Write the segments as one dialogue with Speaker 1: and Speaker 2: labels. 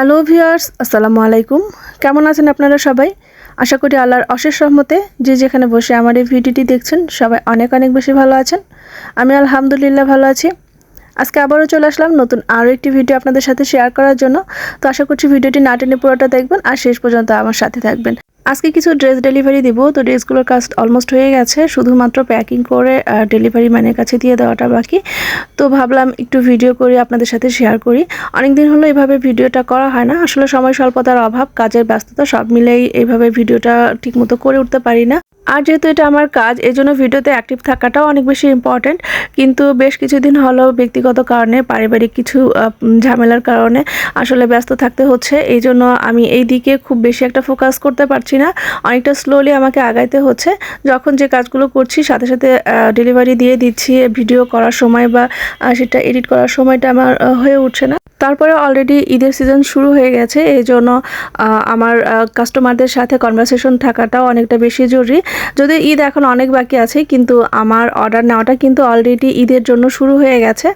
Speaker 1: Hello viewers, আসসালামু আলাইকুম। কেমন আছেন আপনারা সবাই? আশা করি আল্লাহর অশেষ রহমতে যে যেখানে বসে আমার এই ভিডিওটি দেখছেন, সবাই অনেক অনেক বেশি ভালো আছেন। আমি আলহামদুলিল্লাহ ভালো আছি। আজকে আবারও চলে আসলাম নতুন আরও একটি ভিডিও আপনাদের সাথে শেয়ার করার জন্য। তো আশা করছি ভিডিওটি না টেনে পুরোটা দেখবেন আর শেষ পর্যন্ত আমার সাথে থাকবেন। আজকে কিছু ড্রেস ডেলিভারি দিব, তো ড্রেসগুলোর কাজ অলমোস্ট হয়ে গেছে। শুধুমাত্র প্যাকিং করে ডেলিভারি ম্যানের কাছে দিয়ে দেওয়াটা বাকি। তো ভাবলাম একটু ভিডিও করি, আপনাদের সাথে শেয়ার করি। অনেক দিন হলো এভাবে ভিডিওটা করা হয় না। আসলে সময় স্বল্পতার অভাব, কাজের ব্যস্ততা সব মিলেই এইভাবে ভিডিওটা ঠিকমতো করে উঠতে পারি না। আর যেহেতু এটা আমার কাজ এই জন্য ভিডিওতে অ্যাক্টিভ থাকাটাও অনেক বেশি ইম্পর্ট্যান্ট কিন্তু বেশ কিছুদিন হলো ব্যক্তিগত কারণে, পারিবারিক কিছু ঝামেলার কারণে আসলে ব্যস্ত থাকতে হচ্ছে। এই জন্য আমি এই দিকে খুব বেশি একটা ফোকাস করতে পারছি না। অনেকটা স্লোলি আমাকে আগাইতে হচ্ছে। যখন যে কাজগুলো করছি, সাথে সাথে ডেলিভারি দিয়ে দিচ্ছি ভিডিও করার সময় বা সেটা এডিট করার সময়টা আমার হয়ে উঠছে না। তারপরে অলরেডি ঈদের সিজন শুরু হয়ে গেছে। এই জন্য আমার কাস্টমারদের সাথে কনভারসেশন থাকাটাও অনেকটা বেশি জরুরি। যদি ঈদ এখন অনেক বাকি আছে, কিন্তু আমার অর্ডার নেওয়াটা কিন্তু অলরেডি ঈদের জন্য শুরু হয়ে গেছে।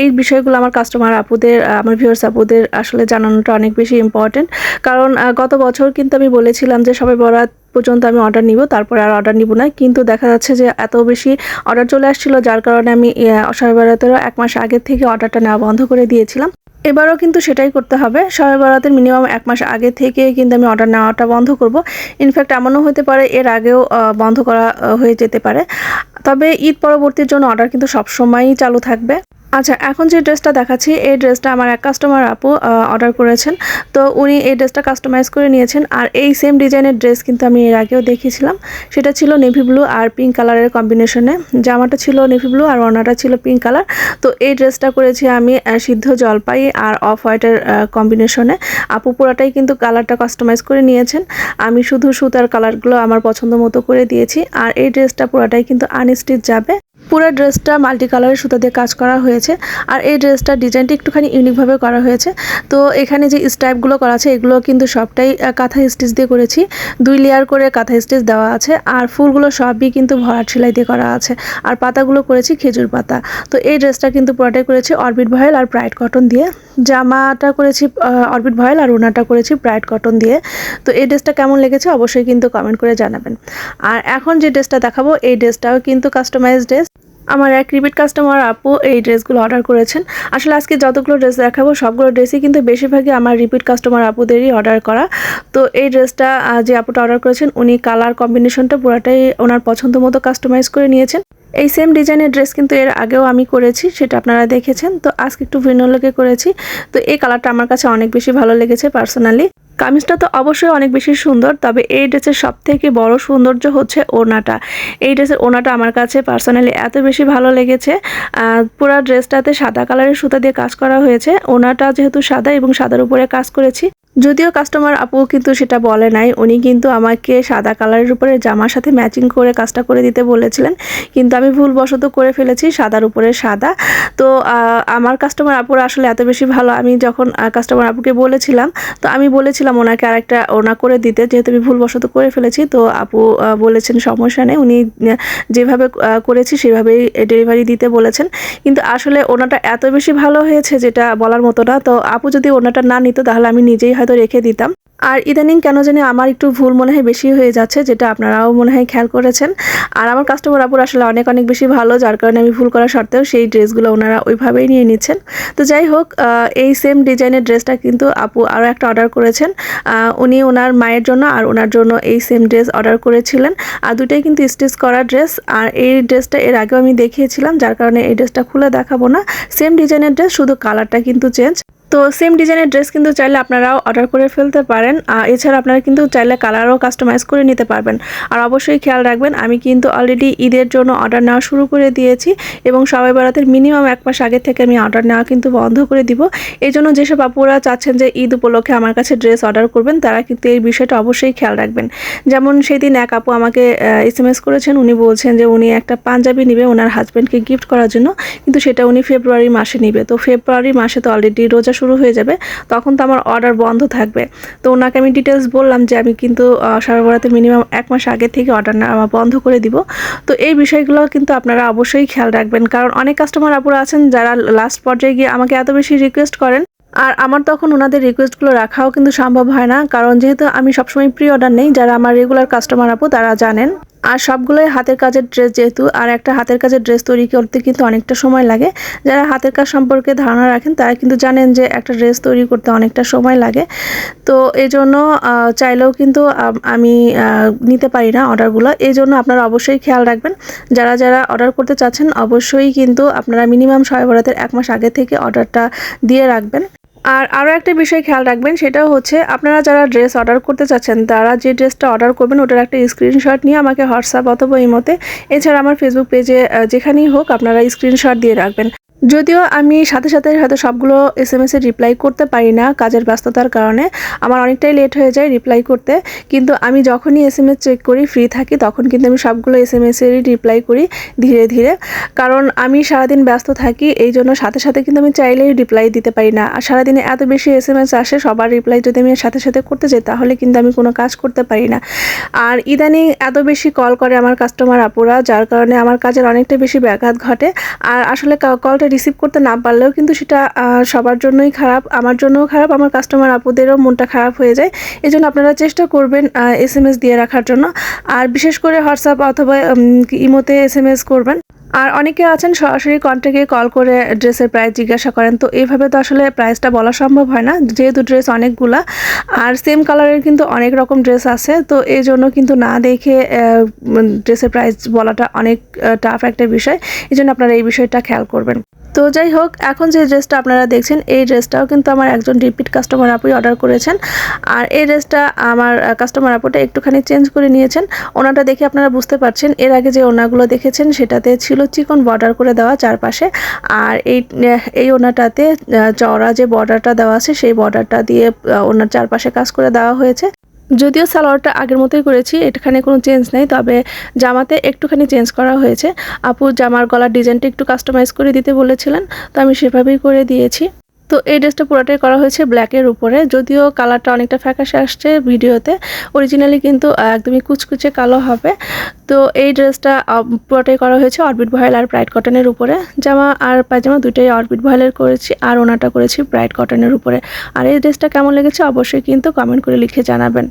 Speaker 1: এই বিষয়গুলো আমার কাস্টমার আপুদের আমার ভিউয়ার্স আপুদের আসলে জানানোটা অনেক বেশি ইম্পর্টেন্ট কারণ গত বছর কিন্তু আমি বলেছিলাম যে সবাই বরাত পর্যন্ত আমি অর্ডার নিব, তারপরে আর অর্ডার নিব না। কিন্তু দেখা যাচ্ছে যে এত বেশি অর্ডার চলে আসছিল, যার কারণে আমি শবে বরাতেরও এক মাস আগে থেকে অর্ডারটা নেওয়া বন্ধ করে দিয়েছিলাম। এবারও কিন্তু সেটাই করতে হবে। সবাই বরাতের মিনিমাম এক মাস আগে থেকে কিন্তু আমি অর্ডার নেওয়াটা বন্ধ করব। ইনফ্যাক্ট এমনও হতে পারে, এর আগেও বন্ধ করা হয়ে যেতে পারে। তবে ঈদ পরবর্তীর জন্য অর্ডার কিন্তু সবসময়ই চালু থাকবে। আচ্ছা এখন যে ড্রেসটা দেখাচ্ছি, এই ড্রেসটা আমার এক কাস্টমার আপু অর্ডার করেছেন। তো উনি এই ড্রেসটা কাস্টমাইজ করে নিয়েছেন। আর এই সেম ডিজাইনের ড্রেস কিন্তু আমি এর আগেও দেখিয়েছিলাম। সেটা ছিল নেভি ব্লু আর পিঙ্ক কালারের কম্বিনেশনে জামাটা ছিল নেভি ব্লু আর ওনাটা ছিল পিঙ্ক কালার তো এই ড্রেসটা করেছি আমি সিদ্ধ জলপাই আর অফ হোয়াইটের কম্বিনেশনে আপু পুরাটাই কিন্তু কালারটা কাস্টমাইজ করে নিয়েছেন। আমি শুধু সুতার কালারগুলো আমার পছন্দ মতো করে দিয়েছি। আর এই ড্রেসটা পুরাটাই কিন্তু আনস্টিচ যাবে। পুরো ড্রেসটা মাল্টি কালারের সুতা দিয়ে কাজ করা হয়েছে। আর এই ড্রেসটার ডিজাইনটা একটুখানি ইউনিকভাবে করা হয়েছে। তো এখানে যে স্টাইপগুলো করা আছে, এগুলো কিন্তু সবটাই কাঁথা স্টিচ দিয়ে করেছি। দুই লেয়ার করে কাঁথা স্টিচ দেওয়া আছে। আর ফুলগুলো সবই কিন্তু ভরাট সেলাই দিয়ে করা আছে। আর পাতাগুলো করেছি খেজুর পাতা। তো এই ড্রেসটা কিন্তু পুরোটাই করেছি অরবিট ভয়েল আর ব্রাইট কটন দিয়ে। জামাটা করেছি অরবিট ভয়েল আর ওনাটা করেছি ব্রাইট কটন দিয়ে। তো এই ড্রেসটা কেমন লেগেছে অবশ্যই কিন্তু কমেন্ট করে জানাবেন। আর এখন যে ড্রেসটা দেখাবো, এই ড্রেসটাও কিন্তু কাস্টমাইজ ড্রেস আমার এক রিপিট কাস্টমার আপু এই ড্রেসগুলো অর্ডার করেছেন। আসলে আজকে যতগুলো ড্রেস দেখাবো, সবগুলো ড্রেসই কিন্তু বেশিরভাগই আমার রিপিট কাস্টমার আপুদেরই অর্ডার করা। তো এই ড্রেসটা যে আপুটা অর্ডার করেছেন, উনি কালার কম্বিনেশনটা পুরাটাই ওনার পছন্দ মতো কাস্টমাইজ করে নিয়েছেন। এই সেম ডিজাইনের ড্রেস কিন্তু এর আগেও আমি করেছি, সেটা আপনারা দেখেছেন। তো আজকে একটু ভিন্ন লোকে করেছি। তো এই কালারটা আমার কাছে অনেক বেশি ভালো লেগেছে পার্সোনালি কামিজটা তো অবশ্যই অনেক বেশি সুন্দর, তবে এই ড্রেসের সব থেকে বড় সৌন্দর্য হচ্ছে ওনাটা এই ড্রেসের ওনাটা আমার কাছে পার্সোনালি এত বেশি ভালো লেগেছে পুরা ড্রেসটাতে সাদা কালারের সুতা দিয়ে কাজ করা হয়েছে। ওনাটা যেহেতু সাদা এবং সাদার উপরে কাজ করেছি যদিও কাস্টমার আপু কিন্তু সেটা বলে নাই, উনি কিন্তু আমাকে সাদা কালারের উপরে জামার সাথে ম্যাচিং করে কাজটা করে দিতে বলেছিলেন। কিন্তু আমি ভুলবশত করে ফেলেছি, সাদার উপরে সাদা। তো আমার কাস্টমার আপুরা আসলে এত বেশি ভালো, আমি যখন কাস্টমার আপুকে বলেছিলাম, তো আমি বলেছিলাম ওনাকে আরেকটা ওনা করে দিতে, যেহেতু আমি ভুলবশত করে ফেলেছি, তো আপু বলেছেন সমস্যা নেই, উনি যেভাবে করেছি সেভাবেই ডেলিভারি দিতে বলেছেন। কিন্তু আসলে ওনাটা এত বেশি ভালো হয়েছে যেটা বলার মতো না, তো আপু যদি ওনাটা না নিত, তাহলে আমি নিজেই হয়তো রেখে দিতাম। আর ইদানিং কেন জানি আমার একটু ভুল মনে হয় বেশি হয়ে যাচ্ছে, যেটা আপনারাও মনে হয় খেয়াল করেছেন। আর আমার কাস্টমার আপুর আসলে অনেক অনেক বেশি ভালো, যার কারণে আমি ভুল করা সত্ত্বেও সেই ড্রেসগুলো ওনারা ওইভাবেই নিয়ে নিচ্ছেন। তো যাই হোক এই সেম ডিজাইনের ড্রেসটা কিন্তু আপু আরও একটা অর্ডার করেছেন। উনি ওনার মায়ের জন্য আর ওনার জন্য এই সেম ড্রেস অর্ডার করেছিলেন। আর দুটাই কিন্তু স্টিচ করা ড্রেস আর এই ড্রেসটা এর আগেও আমি দেখিয়েছিলাম, যার কারণে এই ড্রেসটা খুলে দেখাবো না। সেম ডিজাইনের ড্রেস শুধু কালারটা কিন্তু চেঞ্জ তো সেম ডিজাইনের ড্রেস কিন্তু চাইলে আপনারাও অর্ডার করে ফেলতে পারেন। আর এছাড়া আপনারা কিন্তু চাইলে কালারও কাস্টমাইজ করে নিতে পারবেন। আর অবশ্যই খেয়াল রাখবেন, আমি কিন্তু অলরেডি ঈদের জন্য অর্ডার নেওয়া শুরু করে দিয়েছি এবং সবাই বেড়াতে মিনিমাম এক মাস আগে থেকে আমি অর্ডার নেওয়া কিন্তু বন্ধ করে দিব। এই জন্য যেসব আপুরা চাচ্ছেন যে ঈদ উপলক্ষে আমার কাছে ড্রেস অর্ডার করবেন, তারা কিন্তু এই বিষয়টা অবশ্যই খেয়াল রাখবেন। যেমন সেদিন এক আপু আমাকে এস এম এস করেছেন, উনি বলছেন যে উনি একটা পাঞ্জাবি নেবে ওনার হাজব্যান্ডকে গিফট করার জন্য, কিন্তু সেটা উনি ফেব্রুয়ারি মাসে নেবে। তো ফেব্রুয়ারি মাসে তো অলরেডি রোজা শুরু হয়ে যাবে, তখন তো আমার অর্ডার বন্ধ থাকবে। তো ওনাকে আমি ডিটেলস বললাম যে আমি কিন্তু সারা বরাতে মিনিমাম এক মাস আগে থেকে অর্ডার নেওয়া বন্ধ করে দিব। তো এই বিষয়গুলো কিন্তু আপনারা অবশ্যই খেয়াল রাখবেন, কারণ অনেক কাস্টমার আপুরা আছেন যারা লাস্ট পর্যায়ে গিয়ে আমাকে এত বেশি রিকোয়েস্ট করেন। আর আমার তখন ওনাদের রিকোয়েস্টগুলো রাখাও কিন্তু সম্ভব হয় না, কারণ যেহেতু আমি সবসময় প্রি অর্ডার নেই, যারা আমার রেগুলার কাস্টমার আপু, তারা জানেন। আর সবগুলোই হাতের কাজের ড্রেস যেহেতু, আর একটা হাতের কাজের ড্রেস তৈরি করতে কিন্তু অনেকটা সময় লাগে। যারা হাতের কাজ সম্পর্কে ধারণা রাখেন, তারা কিন্তু জানেন যে একটা ড্রেস তৈরি করতে অনেকটা সময় লাগে। তো এই জন্য চাইলেও কিন্তু আমি নিতে পারি না অর্ডারগুলো এই জন্য আপনারা অবশ্যই খেয়াল রাখবেন, যারা যারা অর্ডার করতে চাচ্ছেন, অবশ্যই কিন্তু আপনারা মিনিমাম ছয় বরাতের এক মাস আগে থেকে অর্ডারটা দিয়ে রাখবেন। আর আরও একটা বিষয় খেয়াল রাখবেন, সেটা হচ্ছে আপনারা যারা ড্রেস অর্ডার করতে চাচ্ছেন, তারা যে ড্রেসটা অর্ডার করবেন, ওটার একটা স্ক্রিনশট নিয়ে আমাকে হোয়াটসঅ্যাপ অথবা ইমোতে এছাড়া আমার ফেসবুক পেজে যেখানেই হোক আপনারা স্ক্রিনশট দিয়ে রাখবেন। যদিও আমি সাথে সাথে হয়তো সবগুলো এস এম এসে রিপ্লাই করতে পারি না কাজের ব্যস্ততার কারণে, আমার অনেকটাই লেট হয়ে যায় রিপ্লাই করতে। কিন্তু আমি যখনই এস এম এস চেক করি ফ্রি থাকি, তখন কিন্তু আমি সবগুলো এস এম এসেরই রিপ্লাই করি ধীরে ধীরে। কারণ আমি সারাদিন ব্যস্ত থাকি, এই জন্য সাথে সাথে কিন্তু আমি চাইলেই রিপ্লাই দিতে পারি না। আর সারাদিনে এত বেশি এস এম এস আসে, সবার রিপ্লাই যদি আমি সাথে সাথে করতে যাই, তাহলে কিন্তু আমি কোনো কাজ করতে পারি না। আর ইদানিং এত বেশি কল করে আমার কাস্টমার আপুরা, যার কারণে আমার কাজের অনেকটা বেশি ব্যাঘাত ঘটে। আর আসলে কলটা রিসিভ করতে না পারলেও কিন্তু সেটা সবার জন্যই খারাপ, আমার জন্যও খারাপ, আমার কাস্টমার আপুদেরও মনটা খারাপ হয়ে যায়। এই জন্য আপনারা চেষ্টা করবেন এস এম এস দিয়ে রাখার জন্য। আর বিশেষ করে হোয়াটসঅ্যাপ অথবা ইমোতে এস এম এস করবেন। আর অনেকে আছেন, সরাসরি কন্ট্যাক্টে কল করে ড্রেসের প্রাইস জিজ্ঞাসা করেন। তো এইভাবে তো আসলে প্রাইসটা বলা সম্ভব হয় না। যেহেতু ড্রেস অনেকগুলা, আর সেম কালারের কিন্তু অনেক রকম ড্রেস আছে। তো এই জন্য কিন্তু না দেখে ড্রেসের প্রাইস বলাটা অনেক টাফ একটা বিষয়। এই জন্য আপনারা এই বিষয়টা খেয়াল করবেন। তো যাই হোক, এখন যে ড্রেসটা আপনারা দেখছেন, এই ড্রেসটাও কিন্তু আমার একজন রিপিট কাস্টমার আপুই অর্ডার করেছেন। আর এই ড্রেসটা আমার কাস্টমার আপুটা একটুখানি চেঞ্জ করে নিয়েছেন। ওনাটা দেখে আপনারা বুঝতে পারছেন, এর আগে যে ওনাগুলো দেখেছেন, সেটাতে ছিল চিকন বর্ডার করে দেওয়া চারপাশে। আর এই এই ওনাটাতে চওড়া যে বর্ডারটা দেওয়া আছে, সেই বর্ডারটা দিয়ে ওনার চারপাশে কাজ করে দেওয়া হয়েছে। যদিও সালোয়ারটা আগের মতোই করেছি, এখানে কোনো চেঞ্জ নেই, তবে জামাতে একটুখানি চেঞ্জ করা হয়েছে। আপু জামার গলার ডিজাইনটা একটু কাস্টমাইজ করে দিতে বলেছিলেন, তো আমি সেভাবেই করে দিয়েছি। তো এই ড্রেসটা পুরোটাই করা হয়েছে ব্ল্যাকের উপরে। যদিও কালারটা অনেকটা ফ্যাকাশে আসছে ভিডিওতে অরিজিনালি কিন্তু একদমই কুচকুচে কালো হবে। তো এই ড্রেসটা পুরোটাই করা হয়েছে অরবিট ভয়েল আর ব্রাইট কটনের উপরে। জামা আর পায়জামা দুটোই অরবিট ভয়েলের করেছি আর ওনাটা করেছি ব্রাইট কটনের উপরে। আর এই ড্রেসটা কেমন লেগেছে অবশ্যই কিন্তু কমেন্ট করে লিখে জানাবেন।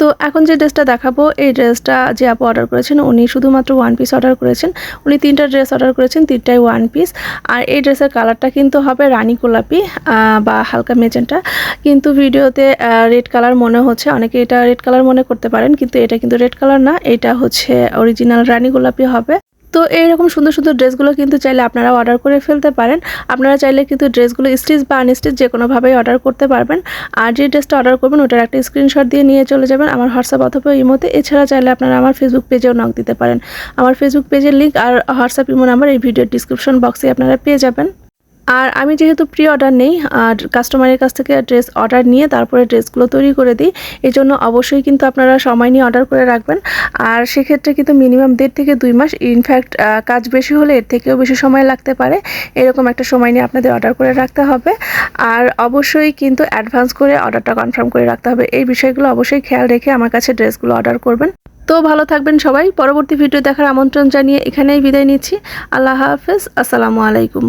Speaker 1: তো এখন যে ড্রেসটা দেখাবো, এই ড্রেসটা যে আপু অর্ডার করেছেন, উনি শুধুমাত্র ওয়ান পিস অর্ডার করেছেন। উনি তিনটা ড্রেস অর্ডার করেছেন, তিনটাই ওয়ান পিস আর এই ড্রেসের কালারটা কিন্তু হবে রানী গোলাপি বা হালকা মেজেন্টা। কিন্তু ভিডিওতে রেড কালার মনে হচ্ছে, অনেকে এটা রেড কালার মনে করতে পারেন, কিন্তু এটা কিন্তু রেড কালার না, এটা হচ্ছে অরিজিনাল রানী গোলাপি হবে। তো এইরকম সুন্দর সুন্দর ড্রেসগুলো কিন্তু চাইলে আপনারা অর্ডার করে ফেলতে পারেন। আপনারা চাইলে কিন্তু ড্রেসগুলো স্টিচ বা আনস্টিচ যে কোনোভাবেই অর্ডার করতে পারবেন। আর যে ড্রেসটা অর্ডার করবেন, ওটার একটা স্ক্রিনশট দিয়ে নিয়ে চলে যাবেন আমার হোয়াটসঅ্যাপ অথবা ইমোতে। এছাড়া চাইলে আপনারা আমার ফেসবুক পেজেও নক দিতে পারেন। আমার ফেসবুক পেজের লিঙ্ক আর হোয়াটসঅ্যাপ ইমো নাম্বার এই ভিডিওর ডিসক্রিপশন বক্সে আপনারা পেয়ে যাবেন। আর আমি যেহেতু প্রি অর্ডার নেই, আর কাস্টমারের কাছ থেকে ড্রেস অর্ডার নিয়ে তারপরে ড্রেসগুলো তৈরি করে দিই, এই জন্য অবশ্যই কিন্তু আপনারা সময় নিয়ে অর্ডার করে রাখবেন। আর সেক্ষেত্রে কিন্তু মিনিমাম দেড় থেকে দুই মাস ইনফ্যাক্ট কাজ বেশি হলে এর থেকেও বেশি সময় লাগতে পারে। এরকম একটা সময় নিয়ে আপনাদের অর্ডার করে রাখতে হবে। আর অবশ্যই কিন্তু অ্যাডভান্স করে অর্ডারটা কনফার্ম করে রাখতে হবে। এই বিষয়গুলো অবশ্যই খেয়াল রেখে আমার কাছে ড্রেসগুলো অর্ডার করবেন। তো ভালো থাকবেন সবাই। পরবর্তী ভিডিও দেখার আমন্ত্রণ জানিয়ে এখানেই বিদায় নিচ্ছি। আল্লাহ হাফেজ। আসসালামু আলাইকুম।